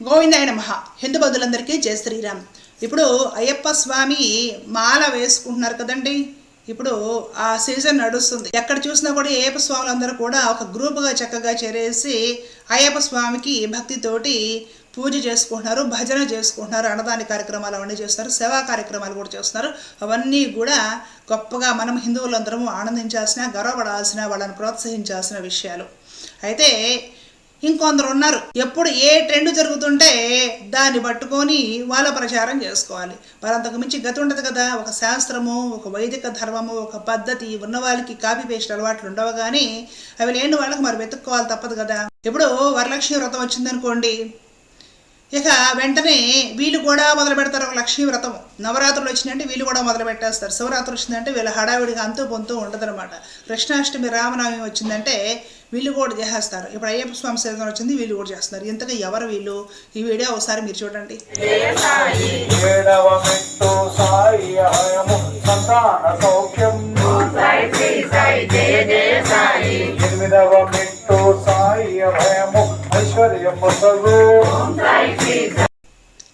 గోవిందాయ నమ. హిందూ బంధులందరికీ జయ శ్రీరామ్. ఇప్పుడు అయ్యప్ప స్వామి మాల వేసుకుంటున్నారు కదండి. ఇప్పుడు ఆ సీజన్ నడుస్తుంది. ఎక్కడ చూసినా కూడా అయ్యప్ప స్వాములందరూ కూడా ఒక గ్రూపుగా చక్కగా చేరేసి అయ్యప్ప స్వామికి భక్తితోటి పూజ చేసుకుంటున్నారు భజన చేసుకుంటున్నారు అన్నదాన కార్యక్రమాలు అవన్నీ చేస్తున్నారు సేవా కార్యక్రమాలు కూడా చేస్తున్నారు. అవన్నీ కూడా గొప్పగా మనం హిందువులందరము ఆనందించాల్సిన గర్వపడాల్సిన వాళ్ళని ప్రోత్సహించాల్సిన విషయాలు. అయితే ఇంకొందరు ఉన్నారు. ఎప్పుడు ఏ ట్రెండ్ జరుగుతుంటే దాన్ని పట్టుకొని వాళ్ళ ప్రచారం చేసుకోవాలి. వాళ్ళంతకు మించి గతి ఉండదు కదా. ఒక శాస్త్రము ఒక వైదిక ధర్మము ఒక పద్ధతి ఉన్న వాళ్ళకి కాపీ పేస్ట్ అలవాట్లు ఉండవు కానీ అవి లేని వాళ్ళకి మరి వెతుక్కోవాలి తప్పదు కదా. ఇప్పుడు వరలక్ష్మి వ్రతం వచ్చిందనుకోండి. ఇక వెంటనే వీళ్ళు కూడా మొదలు పెడతారు ఒక లక్ష్మీ వ్రతం. నవరాత్రులు వచ్చిందంటే వీళ్ళు కూడా మొదలు పెట్టేస్తారు. శివరాత్రి వచ్చిందంటే వీళ్ళ హడావిడిగా అంతూ పొంతూ ఉండదన్నమాట. కృష్ణాష్టమి రామనవమి వచ్చిందంటే వీళ్ళు కూడా చేసేస్తారు. ఇప్పుడు అయ్యప్ప స్వామి సీజన్ వచ్చింది వీళ్ళు కూడా చేస్తున్నారు. ఇంతగా ఎవరు వీళ్ళు? ఈ వీడియో ఒకసారి మీరు చూడండి. సాయి సాయి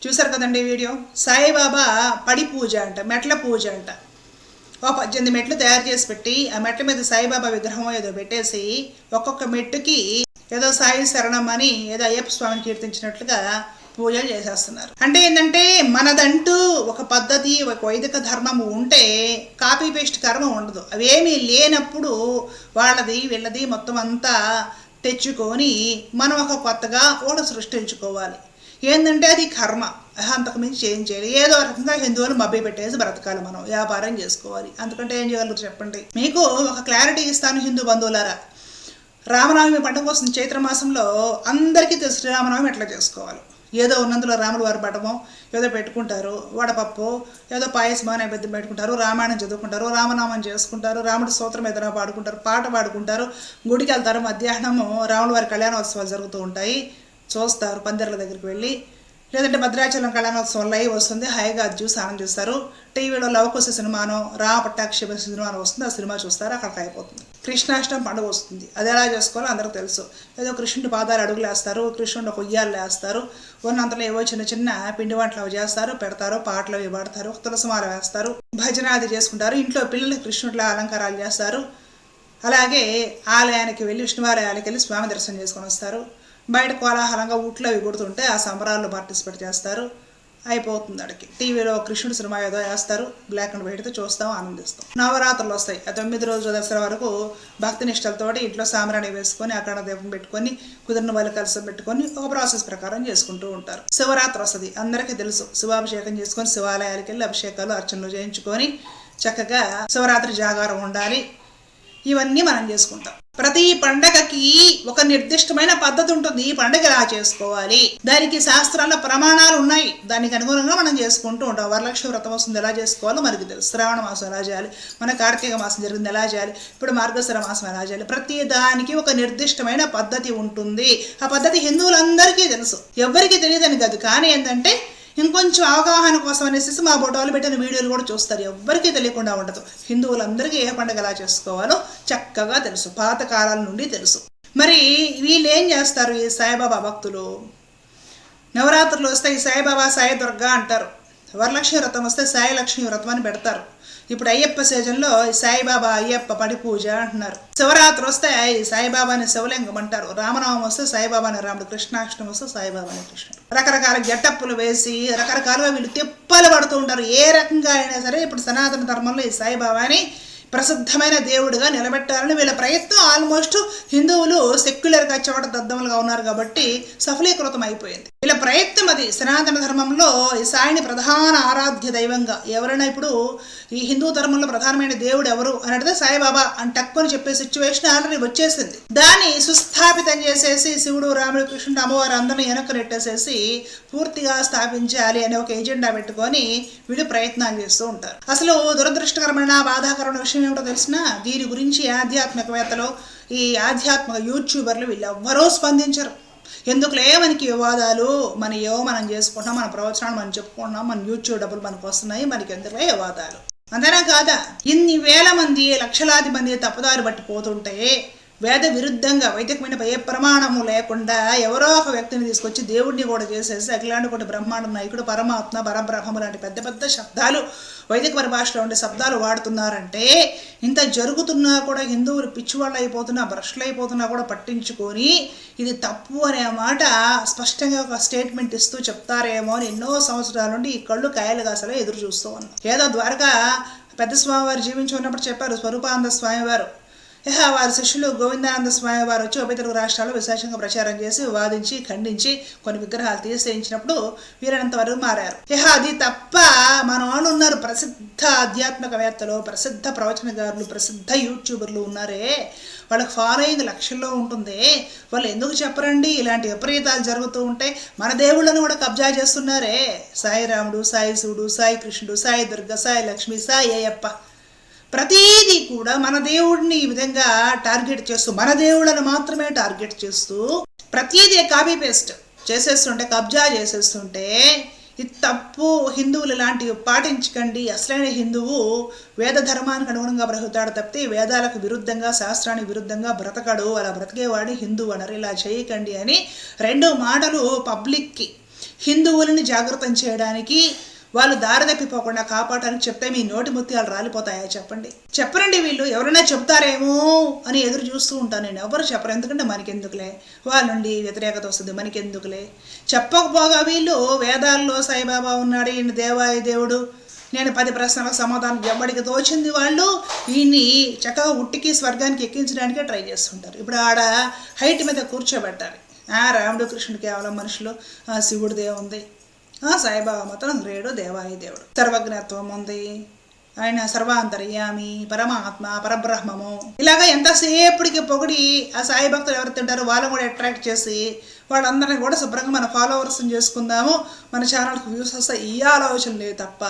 చూసారు కదండి వీడియో? సాయిబాబా పడి పూజ అంట మెట్ల పూజ అంట. ఓ పద్దెనిమిది మెట్లు తయారు చేసి పెట్టి ఆ మెట్ల మీద సాయిబాబా విగ్రహం ఏదో పెట్టేసి ఒక్కొక్క మెట్టుకి ఏదో సాయి శరణం అని ఏదో అయ్యప్ప స్వామిని కీర్తించినట్లుగా పూజలు చేసేస్తున్నారు. అంటే ఏంటంటే మనదంటూ ఒక పద్ధతి ఒక వైదిక ధర్మము ఉంటే కాపీ పేస్ట్ కర్మ ఉండదు. అవేమీ లేనప్పుడు వాళ్ళది వీళ్ళది మొత్తం అంతా తెచ్చుకొని మనం ఒక కొత్తగా కూడా సృష్టించుకోవాలి. ఏంటంటే అది కర్మ. అంతకు మించి ఏం చేయాలి ఏదో రకంగా హిందువులు మభ్య పెట్టేసి బ్రతకాలి మనం. వ్యాపారం చేసుకోవాలి. అందుకంటే ఏం చేయాలి చెప్పండి. మీకు ఒక క్లారిటీ ఇస్తాను హిందూ బంధువులారా. రామనవమి పండుగ వస్తుంది చైత్ర మాసంలో అందరికీ తెలుసు శ్రీరామనవమి ఎట్లా చేసుకోవాలి? ఏదో ఉన్నందులో రాముడు వారి పటమో ఏదో పెట్టుకుంటారు వడపప్పు ఏదో పాయసమో నైవేద్యం పెట్టుకుంటారు రామాయణం చదువుకుంటారు రామనామం చేసుకుంటారు రాముడి సూత్రం ఏదైనా పాడుకుంటారు పాట పాడుకుంటారు గుడికి వెళ్తారు మధ్యాహ్నము రాముడి వారి కళ్యాణోత్సవాలు జరుగుతూ ఉంటాయి. చూస్తారు పందిర్ల దగ్గరికి వెళ్ళి లేదంటే భద్రాచలం కళ్యాణోత్సవం లైవ్ వస్తుంది హాయిగా అది చూసి ఆనందిస్తారు టీవీలో లవకుశ సినిమానో రా పట్టాక్షేప సినిమానో వస్తుంది ఆ సినిమా చూస్తారు అక్కడికి అయిపోతుంది. కృష్ణాష్టమి పండుగ వస్తుంది. అది ఎలా చేసుకోవాలో అందరికీ తెలుసు. ఏదో కృష్ణుడి పాదాలు అడుగులు వేస్తారు కృష్ణుడు కొయ్యాలు వేస్తారు. ఉన్నంతలో ఏవో చిన్న చిన్న పిండి వంటలు అవి చేస్తారు పెడతారు పాటలు అవి పాడతారు తులసమాల వేస్తారు భజన అది చేసుకుంటారు. ఇంట్లో పిల్లలకి కృష్ణుడిలా అలంకారాలు చేస్తారు. అలాగే ఆలయానికి వెళ్ళి విష్ణువాలయానికి వెళ్ళి స్వామి దర్శనం చేసుకొని వస్తారు. బయట కోలాహలంగా ఊట్లో అవి కొడుతుంటే ఆ సంబరాల్లో పార్టిసిపేట్ చేస్తారు. అయిపోతుంది అడికి టీవీలో కృష్ణుడు సినిమా ఏదో వేస్తారు. బ్లాక్ అండ్ వైట్తో చూస్తాం ఆనందిస్తాం. నవరాత్రులు వస్తాయి. ఆ తొమ్మిది రోజుల దసరా వరకు భక్తి నిష్టలతోటి ఇంట్లో సామరాణి వేసుకొని అక్కడ దీపం పెట్టుకొని కుదిరిన వాళ్ళు కలిసి పెట్టుకొని ఒక ప్రాసెస్ ప్రకారం చేసుకుంటూ ఉంటారు. శివరాత్రి వస్తుంది. అందరికీ తెలుసు. శివాభిషేకం చేసుకొని శివాలయాలకు వెళ్ళి అభిషేకాలు అర్చనలు చేయించుకొని చక్కగా శివరాత్రి జాగారం ఉండాలి. ఇవన్నీ మనం చేసుకుంటాం. ప్రతి పండగకి ఒక నిర్దిష్టమైన పద్ధతి ఉంటుంది. ఈ పండగ ఎలా చేసుకోవాలి? దానికి శాస్త్రాల ప్రమాణాలు ఉన్నాయి. దానికి అనుగుణంగా మనం చేసుకుంటూ ఉంటాం. వరలక్ష్మి వ్రతం వస్తుంది. ఎలా చేసుకోవాలో మనకి తెలుసు. శ్రావణ మాసం ఎలా చేయాలి? మన కార్తీక మాసం జరిగింది ఎలా చేయాలి? ఇప్పుడు మార్గశర మాసం ఎలా చేయాలి? ప్రతి దానికి ఒక నిర్దిష్టమైన పద్ధతి ఉంటుంది. ఆ పద్ధతి హిందువులందరికీ తెలుసు. ఎవరికి తెలియదని కాదు. కానీ ఏంటంటే ఇంకొంచెం అవగాహన కోసం అనేసి మా బొటోలు పెట్టిన వీడియోలు కూడా చూస్తారు. ఎవ్వరికీ తెలియకుండా ఉండదు. హిందువులందరికీ ఏ పండుగ ఎలా చేసుకోవాలో చక్కగా తెలుసు. పాత కాలాల నుండి తెలుసు. మరి వీళ్ళు ఏం చేస్తారు ఈ సాయిబాబా భక్తులు? నవరాత్రులు వస్తే ఈ సాయిబాబా సాయి దుర్గా అంటారు. వరలక్ష్మి వ్రతం వస్తే సాయి లక్ష్మి వ్రతం అని పెడతారు. ఇప్పుడు అయ్యప్ప సీజన్లో సాయిబాబా అయ్యప్ప పడి పూజ అంటున్నారు. శివరాత్రి వస్తే ఈ సాయిబాబాని శివలింగం అంటారు. రామనామం వస్తే సాయిబాబాని రాముడు కృష్ణాష్టమి వస్తే సాయిబాబాని కృష్ణుడు. రకరకాల గెటప్పులు వేసి రకరకాలుగా వీళ్ళు తిప్పలు పడుతూ ఉంటారు. ఏ రకంగా అయినా సరే ఇప్పుడు సనాతన ధర్మంలో ఈ సాయిబాబాని ప్రసిద్ధమైన దేవుడిగా నిలబెట్టాలని వీళ్ళ ప్రయత్నం ఆల్మోస్ట్ హిందువులు సెక్యులర్గా చోట దద్దములుగా ఉన్నారు కాబట్టి సఫలీకృతం అయిపోయింది. వీళ్ళ ప్రయత్నం అది. సనాతన ధర్మంలో ఈ సాయిని ప్రధాన ఆరాధ్య దైవంగా ఎవరైనా ఇప్పుడు ఈ హిందూ ధర్మంలో ప్రధానమైన దేవుడు ఎవరు అని అడిగితే సాయిబాబా అని టక్కుని చెప్పే సిచ్యువేషన్ ఆల్రెడీ వచ్చేసింది. దాన్ని సుస్థాపితం చేసేసి శివుడు రాముడు కృష్ణుడు అమ్మవారు అందరిని వెనక్కి నెట్టేసేసి పూర్తిగా స్థాపించాలి అనే ఒక ఎజెండా పెట్టుకొని వీళ్ళు ప్రయత్నాలు చేస్తూ ఉంటారు. అసలు దురదృష్టకరమైన బాధాకరమైన విషయం ఏమిటో తెలిసిన దీని గురించి ఆధ్యాత్మికవేత్తలు ఈ ఆధ్యాత్మిక యూట్యూబర్లు వీళ్ళు స్పందించరు. ఎందుకులే మనకి వివాదాలు మన ఏవో మనం చేసుకుంటున్నాం మన ప్రవచనాలు మనం చెప్పుకుంటున్నాం మన యూట్యూబ్ డబ్బులు మనకు వస్తున్నాయి మనకి ఎందుకులే వివాదాలు? అంతేనా కాదా? ఇన్ని వేల మంది లక్షలాది మంది తప్పుదారి బట్టి పోతుంటే వేద విరుద్ధంగా వైదికమైన ఏ ప్రమాణము లేకుండా ఎవరో ఒక వ్యక్తిని తీసుకొచ్చి దేవుడిని కూడా చేసేసి అఖిలాంటి కూడా బ్రహ్మాండ నాయకుడు పరమాత్మ పరబ్రహ్మము లాంటి పెద్ద పెద్ద శబ్దాలు వైదిక పరిభాషలో ఉండే శబ్దాలు వాడుతున్నారంటే ఇంత జరుగుతున్నా కూడా హిందువులు పిచ్చివాళ్ళు అయిపోతున్నా భ్రష్లు అయిపోతున్నా కూడా పట్టించుకొని ఇది తప్పు అనే మాట స్పష్టంగా ఒక స్టేట్మెంట్ ఇస్తూ చెప్తారేమో అని ఎన్నో సంవత్సరాల నుండి ఈ కళ్ళు కాయలు కాసలే ఎదురు చూస్తూ ఉన్నాం. ఏదో ద్వారకా పెద్ద స్వామివారు జీవించి ఉన్నప్పుడు చెప్పారు స్వరూపానంద స్వామివారు ఇహ వారి శిష్యులు గోవిందానంద స్వామి వారు వచ్చి ఉభయ తెలుగు రాష్ట్రాల్లో విశేషంగా ప్రచారం చేసి వాదించి ఖండించి కొన్ని విగ్రహాలు తీసేయించినప్పుడు వీరైనంత వరకు మారారు. ఇహ అది తప్ప మన ఉన్నారు. ప్రసిద్ధ ఆధ్యాత్మికవేత్తలు ప్రసిద్ధ ప్రవచనకారులు ప్రసిద్ధ యూట్యూబర్లు ఉన్నారే. వాళ్ళకి ఫాలోయింగ్ లక్షల్లో ఉంటుంది. వాళ్ళు ఎందుకు చెప్పరండి? ఇలాంటి విపరీతాలు జరుగుతూ ఉంటే మన దేవుళ్ళను కూడా కబ్జా చేస్తున్నారే. సాయి రాముడు సాయి శివుడు సాయి కృష్ణుడు సాయి దుర్గ సాయి లక్ష్మి సాయి అయ్యప్ప. ప్రతీది కూడా మన దేవుడిని ఈ విధంగా టార్గెట్ చేస్తూ మన దేవుళ్ళని మాత్రమే టార్గెట్ చేస్తూ ప్రతీది కాపీ పేస్ట్ చేసేస్తుంటే కబ్జా చేసేస్తుంటే ఇది తప్పు హిందువులు ఇలాంటివి పాటించకండి. అసలైన హిందువు వేద ధర్మానికి అనుగుణంగా బ్రతుకుతాడు తప్పితే వేదాలకు విరుద్ధంగా శాస్త్రానికి విరుద్ధంగా బ్రతకడు. అలా బ్రతికేవాడు హిందువు అనరు. ఇలా చేయకండి అని రెండు మాటలు పబ్లిక్కి హిందువులని జాగృతం చేయడానికి వాళ్ళు దారి తప్పిపోకుండా కాపాడడానికి చెప్తే మీ నోటి ముత్యాలు రాలిపోతాయా చెప్పండి. చెప్పరండి వీళ్ళు ఎవరైనా చెప్తారేమో అని ఎదురు చూస్తూ ఉంటాను నేను. ఎవరు చెప్పరు. ఎందుకంటే మనకెందుకులే? వాళ్ళ నుండి వ్యతిరేకత వస్తుంది. మనకెందుకులే? చెప్పకపోగా వీళ్ళు వేదాల్లో సాయిబాబా ఉన్నాడు ఈయన దేవాయ దేవుడు. నేను పది ప్రశ్నలకు సమాధానం ఎవరికి తోచింది వాళ్ళు. ఈయన్ని చక్కగా ఉట్టికి స్వర్గానికి ఎక్కించడానికే ట్రై చేస్తుంటారు. ఇప్పుడు ఆడ హైట్ మీద కూర్చోబెట్టాలి. ఆ రాముడు కృష్ణుడు కేవలం మనుషులు. ఆ శివుడిదే ఉంది ఆ సాయిబాబా మాత్రం రేడు దేవాయి దేవుడు. సర్వజ్ఞత్వం ఉంది. ఆయన సర్వాంతర్యామి పరమాత్మ పరబ్రహ్మము. ఇలాగ ఎంతసేపటికి పొగిడి ఆ సాయి భక్తులు ఎవరు తింటారో వాళ్ళని కూడా అట్రాక్ట్ చేసి వాళ్ళందరినీ కూడా శుభ్రంగా మన ఫాలోవర్స్ చేసుకుందాము. మన ఛానల్కి వ్యూస్ వస్తే ఈ ఆలోచన లేదు తప్ప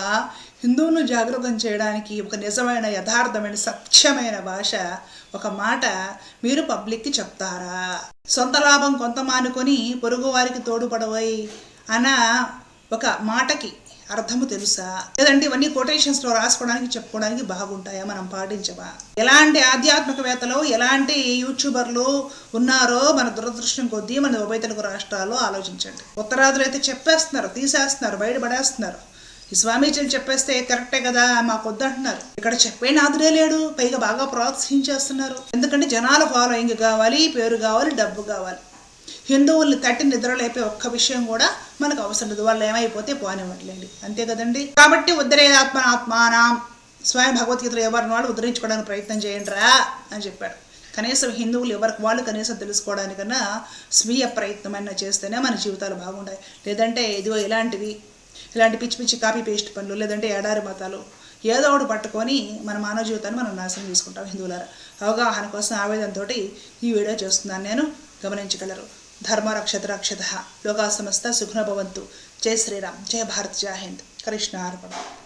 హిందువులను జాగృతం చేయడానికి ఒక నిజమైన యథార్థమైన సత్యమైన భాష ఒక మాట మీరు పబ్లిక్కి చెప్తారా? సొంత లాభం కొంత మానుకొని పొరుగు వారికి తోడుపడవై అన ఒక మాటకి అర్థము తెలుసా? లేదంటే ఇవన్నీ కొటేషన్స్లో రాసుకోవడానికి చెప్పుకోవడానికి బాగుంటాయా? మనం పాటించవా? ఎలాంటి ఆధ్యాత్మికవేత్తలు ఎలాంటి యూట్యూబర్లు ఉన్నారో మన దురదృష్టం కొద్దీ మన ఉభయ తెలుగు రాష్ట్రాల్లో ఆలోచించండి. ఉత్తరాదులు అయితే చెప్పేస్తున్నారు తీసేస్తున్నారు బయటపడేస్తున్నారు. ఈ స్వామీజీలు చెప్పేస్తే కరెక్టే కదా మాకు వద్దంటున్నారు ఇక్కడ చెప్పే నాదుడే లేడు పైగా బాగా ప్రోత్సహించేస్తున్నారు. ఎందుకంటే జనాల ఫాలోయింగ్ కావాలి పేరు కావాలి డబ్బు కావాలి. హిందువుల్ని తట్టి నిద్రలేపే ఒక్క విషయం కూడా మనకు అవసరం లేదు. వాళ్ళు ఏమైపోతే పోనివ్వట్లేండి అంతే కదండి? కాబట్టి ఉద్ధరేదాత్మ ఆత్మానం. స్వయం భగవద్గీతలో ఎవరిని వాళ్ళు ఉద్ధరించుకోవడానికి ప్రయత్నం చేయండి రా అని చెప్పాడు. కనీసం హిందువులు ఎవరికి వాళ్ళు కనీసం తెలుసుకోవడానికన్నా స్వీయ ప్రయత్నమైనా చేస్తేనే మన జీవితాలు బాగుంటాయి లేదంటే ఇదిగో ఇలాంటివి ఇలాంటి పిచ్చి పిచ్చి కాపీ పేస్ట్ పనులు లేదంటే ఎడారి మతాలు ఏదో ఒకటి పట్టుకొని మన మానవ జీవితాన్ని మనం నాశనం చేసుకుంటాం హిందువులారా. అవగాహన కోసం ఆవేదనతోటి ఈ వీడియో చేస్తున్నాను నేను. గమనించగలరు. धर्म रक्षत रक्षत लोका समस्त सुखन भवंतु जय श्री राम जय भारत. जय हिंद. कृष्ण अर्पण